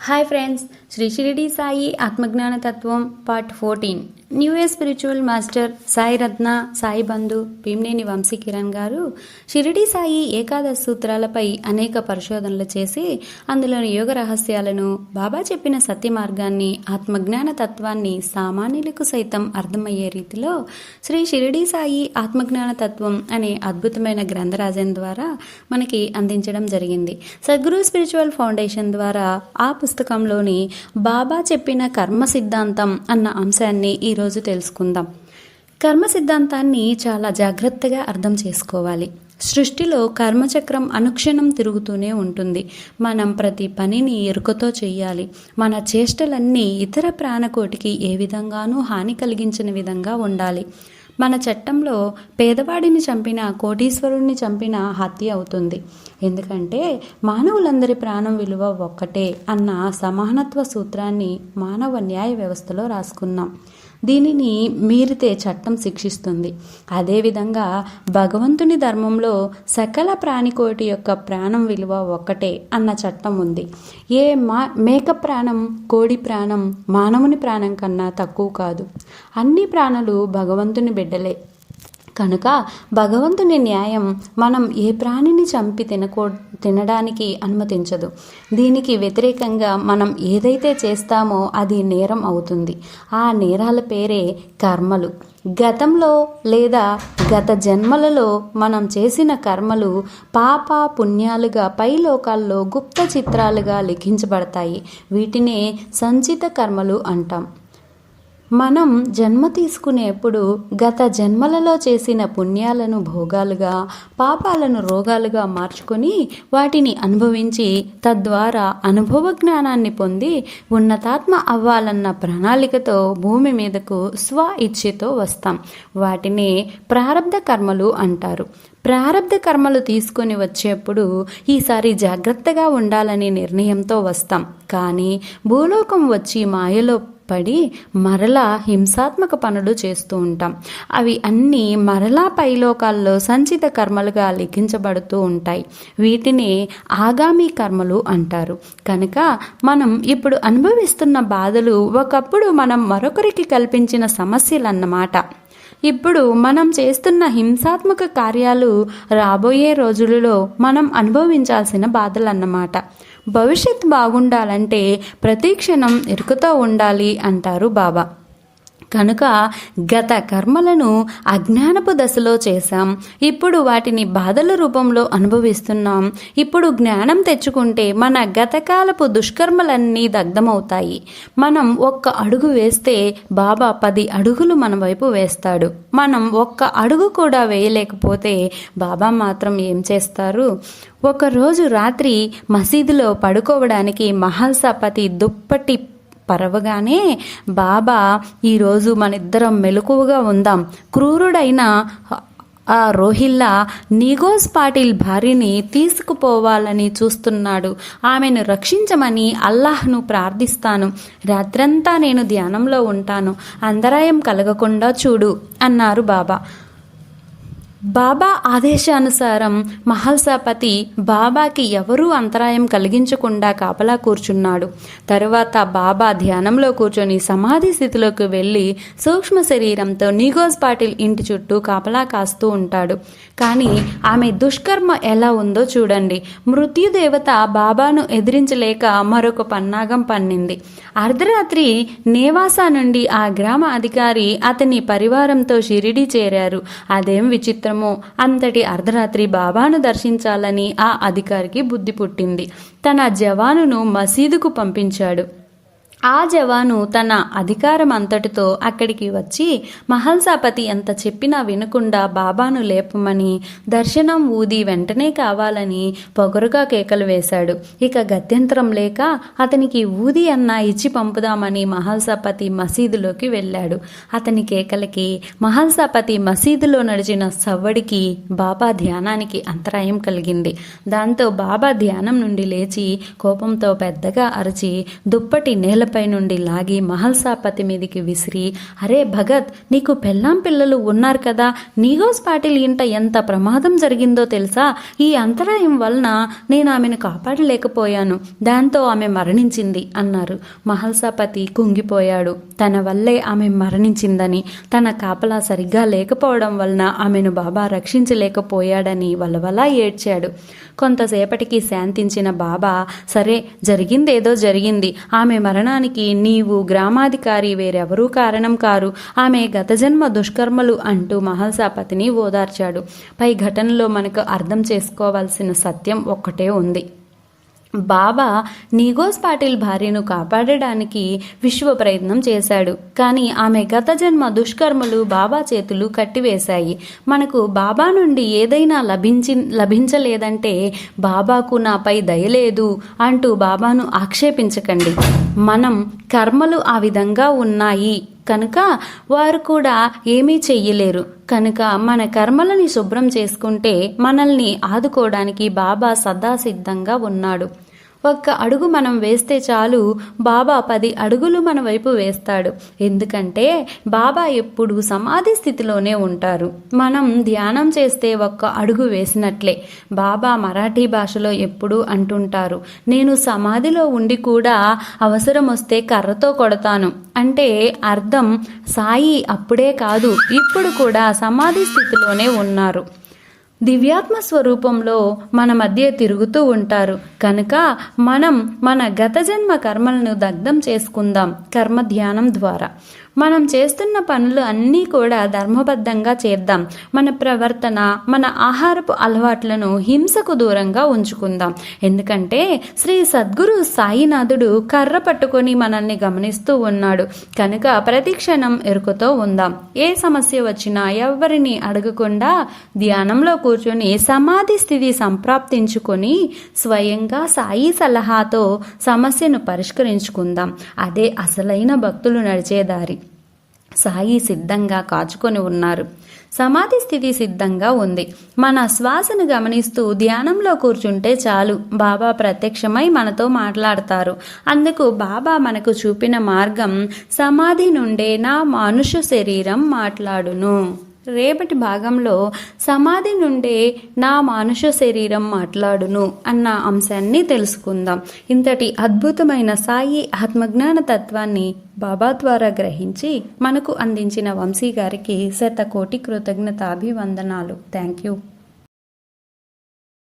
Hi friends Shri Shirdi Sai ఆత్మజ్ఞాన తత్వం part fourteen new year spiritual master Sai Ratna Sai Bandhu Bhimneni Vamshi Kiran garu Shirdi Sai ఏకాదశ సూత్రాలపై అనేక పరిశోధనలు చేసి అందులోని యోగ రహస్యాలను బాబా చెప్పిన సత్య మార్గాన్ని ఆత్మజ్ఞాన తత్వాన్ని సామాన్యులకు సైతం అర్థమయ్యే రీతిలో శ్రీ షిరిడి సాయి ఆత్మజ్ఞాన తత్వం అనే అద్భుతమైన గ్రంథరాజన్ ద్వారా మనకి అందించడం జరిగింది. సద్గురు స్పిరిచువల్ ఫౌండేషన్ ద్వారా ఆ పుస్తకంలోని బాబా చెప్పిన కర్మ సిద్ధాంతం అన్న అంశాన్ని ఈరోజు తెలుసుకుందాం. కర్మ సిద్ధాంతాన్ని చాలా జాగ్రత్తగా అర్థం చేసుకోవాలి. సృష్టిలో కర్మచక్రం అనుక్షణం తిరుగుతూనే ఉంటుంది. మనం ప్రతి పనిని ఎరుకతో చేయాలి మన చేష్టలన్నీ ఇతర ప్రాణకోటికి ఏ విధంగానూ హాని కలిగించిన విధంగా ఉండాలి. మన చట్టంలో పేదవాడిని చంపిన కోటీశ్వరుణ్ణి చంపిన హత్య అవుతుంది. ఎందుకంటే మానవులందరి ప్రాణం విలువ ఒక్కటే అన్న సమానత్వ సూత్రాన్ని మానవ న్యాయ వ్యవస్థలో రాసుకున్నాం. దీనిని మీరితే చట్టం శిక్షిస్తుంది. అదేవిధంగా భగవంతుని ధర్మంలో సకల ప్రాణికోటి యొక్క ప్రాణం విలువ ఒక్కటే అన్న చట్టం ఉంది. ఏ మా మేక ప్రాణం కోడి ప్రాణం మానవుని ప్రాణం కన్నా తక్కువ కాదు. అన్ని ప్రాణులు భగవంతుని బిడ్డలే. కనుక భగవంతుని న్యాయం మనం ఏ ప్రాణిని చంపి తినకో తినడానికి అనుమతించదు. దీనికి వ్యతిరేకంగా మనం ఏదైతే చేస్తామో అది నేరం అవుతుంది. ఆ నేరాల పేరే కర్మలు. గతంలో లేదా గత జన్మలలో మనం చేసిన కర్మలు పాప పుణ్యాలుగా పై లోకాల్లో గుప్త చిత్రాలుగా లిఖించబడతాయి. వీటినే సంచిత కర్మలు అంటాం. మనం జన్మ తీసుకునేప్పుడు గత జన్మలలో చేసిన పుణ్యాలను భోగాలుగా పాపాలను రోగాలుగా మార్చుకొని వాటిని అనుభవించి తద్వారా అనుభవ జ్ఞానాన్ని పొంది ఉన్నతాత్మ అవ్వాలన్న ప్రణాళికతో భూమి మీదకు స్వ ఇచ్ఛతో వస్తాం. వాటిని ప్రారంధ కర్మలు అంటారు. ప్రారంధ కర్మలు తీసుకొని వచ్చేప్పుడు ఈసారి జాగ్రత్తగా ఉండాలనే నిర్ణయంతో వస్తాం. కానీ భూలోకం వచ్చి మాయలో పడి మరలా హింసాత్మక పనులు చేస్తూ ఉంటాం. అవి అన్నీ మరలా పైలోకాల్లో సంచిత కర్మలుగా లిఖించబడుతూ ఉంటాయి. వీటిని ఆగామి కర్మలు అంటారు. కనుక మనం ఇప్పుడు అనుభవిస్తున్న బాధలు ఒకప్పుడు మనం మరొకరికి కల్పించిన సమస్యలన్నమాట. ఇప్పుడు మనం చేస్తున్న హింసాత్మక కార్యాలు రాబోయే రోజులలో మనం అనుభవించాల్సిన బాధలన్నమాట. భవిష్యత్ బాగుండాలంటే ప్రతి క్షణం ఎరుకతో ఉండాలి అంటారు బాబా. కనుక గత కర్మలను అజ్ఞానపు దశలో చేశాం. ఇప్పుడు వాటిని బాధల రూపంలో అనుభవిస్తున్నాం. ఇప్పుడు జ్ఞానం తెచ్చుకుంటే మన గతకాలపు దుష్కర్మలన్నీ దగ్ధమవుతాయి. మనం ఒక్క అడుగు వేస్తే బాబా పది అడుగులు మన వైపు వేస్తాడు. మనం ఒక్క అడుగు కూడా వేయలేకపోతే బాబా మాత్రం ఏం చేస్తారు? ఒకరోజు రాత్రి మసీదులో పడుకోవడానికి మహల్సాపతి దుప్పటి పరవగానే బాబా ఈరోజు మనిద్దరం మెలకువగా ఉందాం. క్రూరుడైన ఆ రోహిల్లా నిగోస్ పాటిల్ భార్యని తీసుకుపోవాలని చూస్తున్నాడు. ఆమెను రక్షించమని అల్లాహ్ను ప్రార్థిస్తాను. రాత్రంతా నేను ధ్యానంలో ఉంటాను. అంతరాయం కలగకుండా చూడు అన్నారు బాబా. బాబా ఆదేశానుసారం మహల్సాపతి బాబాకి ఎవరూ అంతరాయం కలిగించకుండా కాపలా కూర్చున్నాడు. తరువాత బాబా ధ్యానంలో కూర్చొని సమాధి స్థితిలోకి వెళ్ళి సూక్ష్మ శరీరంతో నీగోజ్ పాటిల్ ఇంటి చుట్టూ కాపలా కాస్తూ ఉంటాడు. కానీ ఆమె దుష్కర్మ ఎలా ఉందో చూడండి. మృత్యుదేవత బాబాను ఎదిరించలేక మరొక పన్నాగం పన్నింది. అర్ధరాత్రి నేవాసా నుండి ఆ గ్రామ అధికారి అతని పరివారంతో షిరిడి చేరారు. అదేం విచిత్రం. మాత్రము అంతటి అర్ధరాత్రి బాబాను దర్శించాలని ఆ అధికారికి బుద్ధి పుట్టింది. తన జవానును మసీదుకు పంపించాడు. ఆ జవాను తన అధికారం అంతటితో అక్కడికి వచ్చి మహల్సాపతి ఎంత చెప్పినా వినకుండా బాబాను లేపమని దర్శనం ఊది వెంటనే కావాలని పొగరుగా కేకలు వేశాడు. ఇక గత్యంతరం లేక అతనికి ఊది అన్న ఇచ్చి పంపుదామని మహల్సాపతి మసీదులోకి వెళ్ళాడు. అతని కేకలకి మహల్సాపతి మసీదులో నడిచిన సవ్వడికి బాబా ధ్యానానికి అంతరాయం కలిగింది. దాంతో బాబా ధ్యానం నుండి లేచి కోపంతో పెద్దగా అరిచి దుప్పటి నేల మెడపై నుండి లాగి మహల్సాపతి మీదికి విసిరి అరే భగత్ నీకు పెళ్ళాం పిల్లలు ఉన్నారు కదా నీగోస్ పాటిల్ ఇంట ఎంత ప్రమాదం జరిగిందో తెలుసా? ఈ అంతరాయం వలన నేను ఆమెను కాపాడలేకపోయాను దాంతో ఆమె మరణించింది అన్నారు. మహల్సాపతి కుంగిపోయాడు. తన వల్లే ఆమె మరణించిందని తన కాపలా సరిగ్గా లేకపోవడం వలన ఆమెను బాబా రక్షించలేకపోయాడని వలవలా ఏడ్చాడు. కొంతసేపటికి శాంతించిన బాబా సరే జరిగిందేదో జరిగింది. ఆమె మరణానికి నీవు గ్రామాధికారి వేరెవరూ కారణం కారు. ఆమె గత జన్మ దుష్కర్మలు అంటూ మహల్సాపతిని ఓదార్చాడు. పై ఘటనలో మనకు అర్థం చేసుకోవాల్సిన సత్యం ఒక్కటే ఉంది. బాబా నీగోస్ పాటిల్ భార్యను కాపాడడానికి విశ్వ ప్రయత్నం చేశాడు. కానీ ఆమె గత జన్మ దుష్కర్మలు బాబా చేతులు కట్టివేశాయి. మనకు బాబా నుండి ఏదైనా లభించి లభించలేదంటే బాబాకు నాపై దయలేదు అంటూ బాబాను ఆక్షేపించకండి. మనం కర్మలు ఆ విధంగా ఉన్నాయి కనుక వారు కూడా ఏమీ చెయ్యలేరు. కనుక మన కర్మలని శుభ్రం చేసుకుంటే మనల్ని ఆదుకోవడానికి బాబా సదా సిద్ధంగా ఉన్నాడు. ఒక్క అడుగు మనం వేస్తే చాలు బాబా పది అడుగులు మన వైపు వేస్తాడు. ఎందుకంటే బాబా ఎప్పుడు సమాధి స్థితిలోనే ఉంటారు. మనం ధ్యానం చేస్తే ఒక్క అడుగు వేసినట్లే. బాబా మరాఠీ భాషలో ఎప్పుడు అంటుంటారు నేను సమాధిలో ఉండి కూడా అవసరం వస్తే కర్రతో కొడతాను. అంటే అర్థం సాయి అప్పుడే కాదు ఇప్పుడు కూడా సమాధి స్థితిలోనే ఉన్నారు. దివ్యాత్మ స్వరూపంలో మన మధ్య తిరుగుతూ ఉంటారు. కనుక మనం మన గత జన్మ కర్మలను దగ్ధం చేసుకుందాం. కర్మ ధ్యానం ద్వారా. మనం చేస్తున్న పనులు అన్నీ కూడా ధర్మబద్ధంగా చేద్దాం. మన ప్రవర్తన మన ఆహారపు అలవాట్లను హింసకు దూరంగా ఉంచుకుందాం. ఎందుకంటే శ్రీ సద్గురు సాయినాథుడు కర్ర పట్టుకొని మనల్ని గమనిస్తూ ఉన్నాడు. కనుక ప్రతి క్షణం ఎరుకతో ఉందాం. ఏ సమస్య వచ్చినా ఎవరిని అడగకుండా ధ్యానంలో కూర్చొని సమాధి స్థితి సంప్రాప్తించుకొని స్వయంగా సాయి సలహాతో సమస్యను పరిష్కరించుకుందాం. అదే అసలైన భక్తులు నడిచే దారి. సాయి సిద్ధంగా కాచుకొని ఉన్నారు. సమాధి స్థితి సిద్ధంగా ఉంది. మన శ్వాసను గమనిస్తూ ధ్యానంలో కూర్చుంటే చాలు. బాబా ప్రత్యక్షమై మనతో మాట్లాడతారు. అందుకు బాబా మనకు చూపిన మార్గం సమాధి నుండే నా మనుష శరీరం మాట్లాడును. రేపటి భాగంలో సమాధి నుండే నా మానుష శరీరం మాట్లాడును అన్న అంశాన్ని తెలుసుకుందాం. ఇంతటి అద్భుతమైన సాయి ఆత్మజ్ఞాన తత్వాన్ని బాబా ద్వారా గ్రహించి మనకు అందించిన వంశీ గారికి శతకోటి కృతజ్ఞతాభివందనాలు. Thank you.